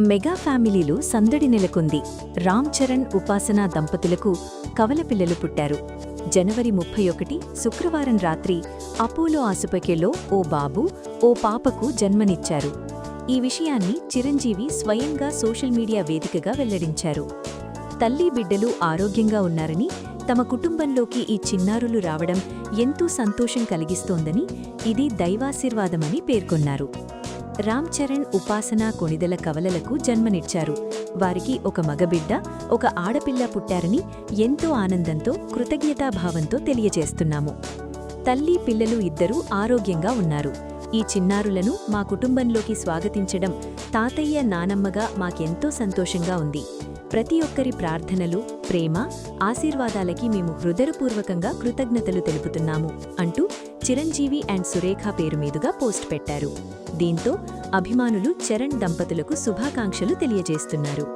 Mega ఫ్యామిలీలో సందడి నెలకొంది. రామ్ చరణ్ ఉపాసనా దంపతులకు కవల పిల్లలు పుట్టారు. జనవరి ముప్పై ఒకటి శుక్రవారం రాత్రి అపోలో ఆసుపత్రిలో ఓ బాబు ఓ పాపకు జన్మనిచ్చారు. ఈ విషయాన్ని చిరంజీవి స్వయంగా సోషల్ మీడియా వేదికగా వెల్లడించారు. తల్లి బిడ్డలు ఆరోగ్యంగా ఉన్నారని తమ కుటుంబంలోకి ఈ చిన్నారులు రావడం ఎంతో సంతోషం కలిగిస్తోందని ఇది దైవాశీర్వాదమని పేర్కొన్నారు. రామ్ చరణ్ ఉపాసన కొణిదల కవలలకు జన్మనిచ్చారు. వారికి ఒక మగబిడ్డ ఒక ఆడపిల్ల పుట్టారని ఎంతో ఆనందంతో కృతజ్ఞతాభావంతో తెలియజేస్తున్నాము. తల్లి పిల్లలు ఇద్దరూ ఆరోగ్యంగా ఉన్నారు. ఈ చిన్నారులను మా కుటుంబంలోకి స్వాగతించడం తాతయ్య నానమ్మగా మాకెంతో సంతోషంగా ఉంది. ప్రతి ఒక్కరి ప్రార్థనలు ప్రేమ ఆశీర్వాదాలకి మేము హృదయపూర్వకంగా కృతజ్ఞతలు తెలుపుతున్నాము అంటూ చిరంజీవి అండ్ సురేఖ పేరు మీదుగా పోస్ట్ పెట్టారు. దీంతో అభిమానులు చరణ్ దంపతులకు శుభాకాంక్షలు తెలియజేస్తున్నారు.